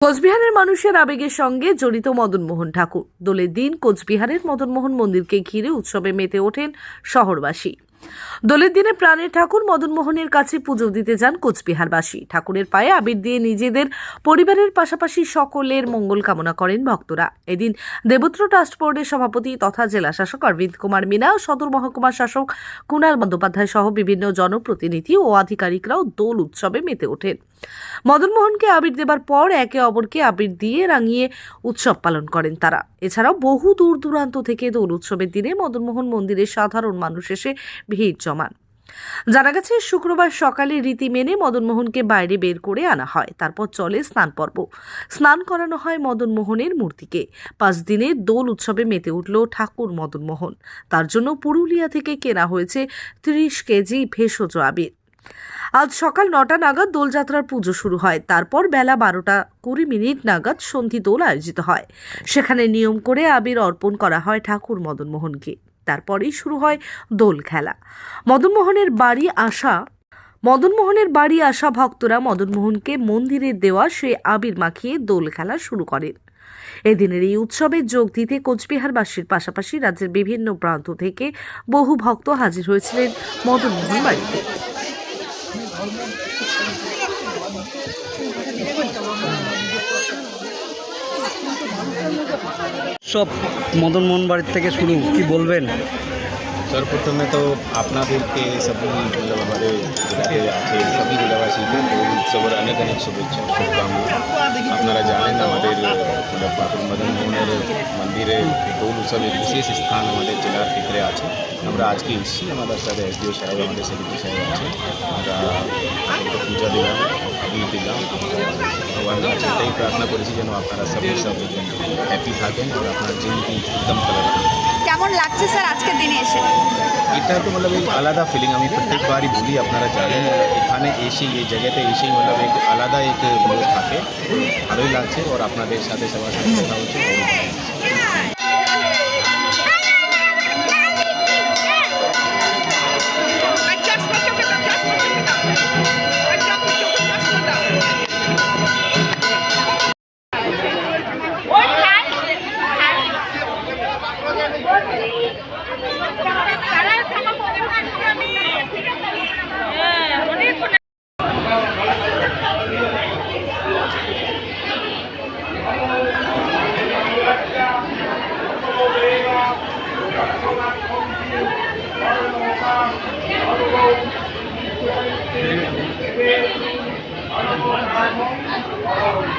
কোচবিহারের মানুষের আবেগের সঙ্গে জড়িত মদনমোহন ঠাকুর। দোলের দিন কোচবিহারের মদনমোহন মন্দিরকে ঘিরে উৎসবে মেতে ওঠেন শহরবাসী। দোলের দিনে প্রাণের ঠাকুর মদনমোহনের কাছে পুজো দিতে যান কোচবিহারবাসী। ঠাকুরের পায়ে আবির দিয়ে নিজেদের পরিবারের পাশাপাশি সকলের মঙ্গল কামনা করেন ভক্তরা। এদিন দেবত্র ট্রাস্ট বোর্ডের সভাপতি তথা জেলা শাসক অরবিন্দ কুমার মিনা সদর মহকুমার শাসক কুণাল বন্দ্যোপাধ্যায় সহ বিভিন্ন জনপ্রতিনিধি ও আধিকারিকরাও দোল উৎসবে মেতে ওঠেন। মদনমোহনকে আবির দেবার পর একে অপরকে আবির দিয়ে রাঙিয়ে উৎসব পালন করেন তারা। এছাড়াও বহু দূর দূরান্ত থেকে দোল উৎসবের দিনে মদনমোহন মন্দিরে সাধারণ মানুষ এসে ভিড় জমান। জানা গেছে, শুক্রবার সকালে রীতি মেনে মদনমোহনকে বাইরে বের করে আনা হয়। তারপর চলে স্নান পর্ব। স্নান করানো হয় মদনমোহনের মূর্তিকে। পাঁচ দিনে দোল উৎসবে মেতে উঠল ঠাকুর মদনমোহন। তার জন্য পুরুলিয়া থেকে কেনা হয়েছে ত্রিশ কেজি ভেষজ আবির। আজ সকাল নটা নাগাদ দোলযাত্রার পুজো শুরু হয়। তারপর বেলা বারোটা কুড়ি মিনিট নাগাদ সন্ধি দোল আয়োজিত হয়। সেখানে নিয়ম করে আবির অর্পণ করা হয় ঠাকুর মদনমোহনকে। তারপরেই শুরু হয় দোল খেলা। মদনমোহনের বাড়ি আসা, মদনমোহনের বাড়ি আসা ভক্তরা মদনমোহনকে মন্দিরে দেওয়া সে আবির মাখিয়ে দোল খেলা শুরু করেন। এদিনের এই উৎসবে যোগ দিতে কোচবিহারবাসীর পাশাপাশি রাজ্যের বিভিন্ন প্রান্ত থেকে বহু ভক্ত হাজির হয়েছিলেন মদনমোহন বাড়িতে। সব মদন মোহন বাড়ির থেকে শুরু কি বলবেন? सर्वप्रथम में तो अपना फिर के सभी मतलब हमारे जिला के आते सभी जिलावासी तो को उन सब अनेक अनेक शुभे शुभकामना अपना जाने ना हमारे मतलब पाटुल मदन मोहन मंदिर दोन उत्सव एक विशेष स्थान हमारे जिला क्षेत्रे आज हमारे आज के इसी हमारे साथ एस डी ओ साहब, हमारे सभी साहब आज हमारा पूजा दिला अभी दिला भगवान प्रार्थना करी, जन आपनारा सभी सब हैप्पी थकें और अपना ज़िंदगी एकदम कलर थे কেমন লাগছে স্যার আজকের দিনে এসে? এটা তো এক আলাদা ফিলিং আমি প্রত্যেকবারই বলি, আপনারা জানেন, এখানে এসে এই জায়গাতে এসেই এক আলাদা এক থাকে। ভালোই লাগছে, ওর আপনাদের সাথে সবার সাথে কথা হচ্ছে। Thank you.